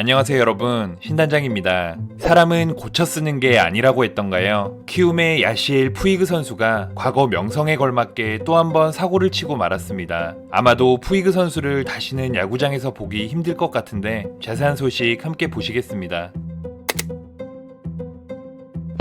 안녕하세요 여러분 신단장입니다. 사람은 고쳐 쓰는 게 아니라고 했던가요? 키움의 야시엘 푸이그 선수가 과거 명성에 걸맞게 또 한 번 사고를 치고 말았습니다. 아마도 푸이그 선수를 다시는 야구장에서 보기 힘들 것 같은데 자세한 소식 함께 보시겠습니다.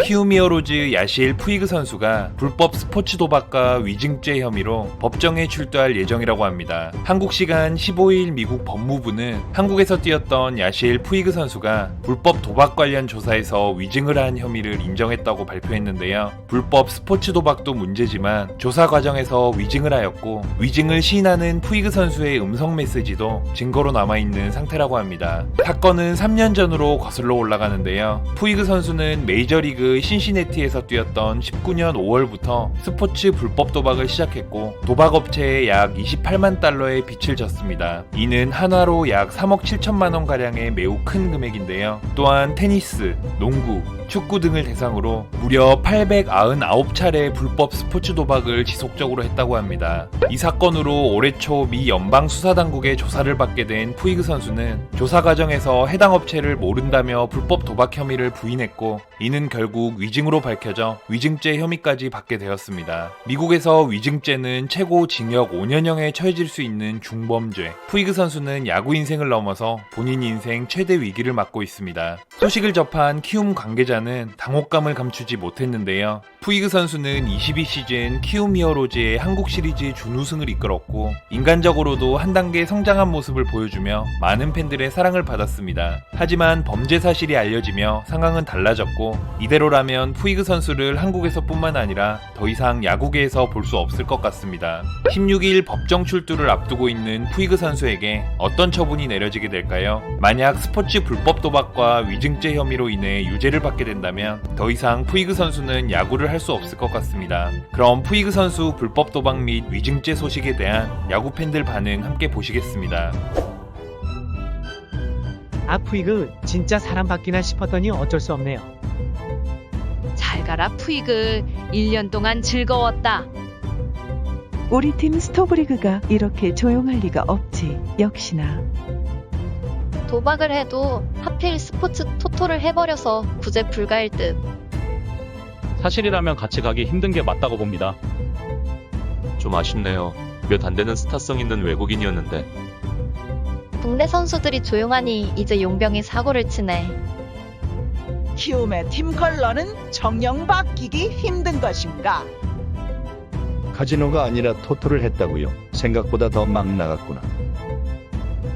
키움 히어로즈 야시엘 푸이그 선수가 불법 스포츠 도박과 위증죄 혐의로 법정에 출두할 예정이라고 합니다. 한국 시간 15일 미국 법무부는 한국에서 뛰었던 야시엘 푸이그 선수가 불법 도박 관련 조사에서 위증을 한 혐의를 인정했다고 발표했는데요. 불법 스포츠 도박도 문제지만 조사 과정에서 위증을 하였고 위증을 시인하는 푸이그 선수의 음성 메시지도 증거로 남아있는 상태라고 합니다. 사건은 3년 전으로 거슬러 올라가는데요. 푸이그 선수는 메이저리그 신시내티에서 뛰었던 19년 5월부터 스포츠 불법 도박을 시작했고 도박업체에 약 28만 달러의 빚을 졌습니다. 이는 한화로 약 3억 7천만 원 가량의 매우 큰 금액인데요. 또한 테니스, 농구, 축구 등을 대상으로 무려 899차례 불법 스포츠 도박을 지속적으로 했다고 합니다. 이 사건으로 올해 초 미 연방 수사당국의 조사를 받게 된 푸이그 선수는 조사 과정에서 해당 업체를 모른다며 불법 도박 혐의를 부인했고 이는 결국 위증으로 밝혀져 위증죄 혐의까지 받게 되었습니다. 미국에서 위증죄는 최고 징역 5년형에 처해질 수 있는 중범죄. 푸이그 선수는 야구 인생을 넘어서 본인 인생 최대 위기를 맞고 있습니다. 소식을 접한 키움 관계자는 당혹감을 감추지 못했는데요. 푸이그 선수는 22시즌 키움 히어로즈의 한국 시리즈 준우승을 이끌었고 인간적으로도 한 단계 성장한 모습을 보여주며 많은 팬들의 사랑을 받았습니다. 하지만 범죄 사실이 알려지며 상황은 달라졌고 이대로 라면 푸이그 선수를 한국에서뿐만 아니라 더 이상 야구계에서 볼 수 없을 것 같습니다. 16일 법정 출두를 앞두고 있는 푸이그 선수에게 어떤 처분이 내려지게 될까요? 만약 스포츠 불법 도박과 위증죄 혐의로 인해 유죄를 받게 된다면 더 이상 푸이그 선수는 야구를 할 수 없을 것 같습니다. 그럼 푸이그 선수 불법 도박 및 위증죄 소식에 대한 야구 팬들 반응 함께 보시겠습니다. 아프이그 진짜 사람 받기나 싶었더니 어쩔 수 없네요. 잘 가라 푸이그 1년 동안 즐거웠다. 우리 팀 스토브리그가 이렇게 조용할 리가 없지. 역시나. 도박을 해도 하필 스포츠 토토를 해버려서 구제 불가일 듯. 사실이라면 같이 가기 힘든 게 맞다고 봅니다. 좀 아쉽네요. 몇 안 되는 스타성 있는 외국인이었는데 국내 선수들이 조용하니 이제 용병이 사고를 치네. 키움의 팀 컬러는 정령 바뀌기 힘든 것인가? 카지노가 아니라 토토를 했다고요. 생각보다 더 막 나갔구나.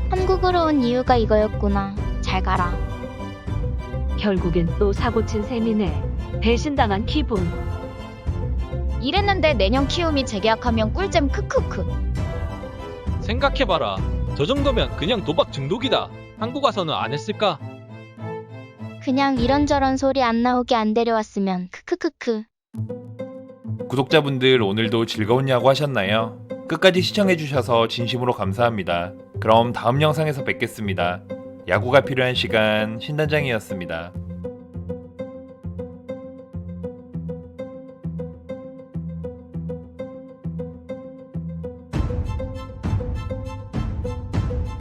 한국으로 온 이유가 이거였구나. 잘 가라. 결국엔 또 사고친 셈이네. 배신당한 기분. 이랬는데 내년 키움이 재계약하면 꿀잼 크크크. 생각해봐라. 저 정도면 그냥 도박 중독이다. 한국 와서는 안 했을까? 그냥 이런저런 소리 안 나오게 안 데려왔으면 크크크크. 구독자분들 오늘도 즐거운 야구 하셨나요? 끝까지 시청해주셔서 진심으로 감사합니다. 그럼 다음 영상에서 뵙겠습니다. 야구가 필요한 시간 신단장이었습니다.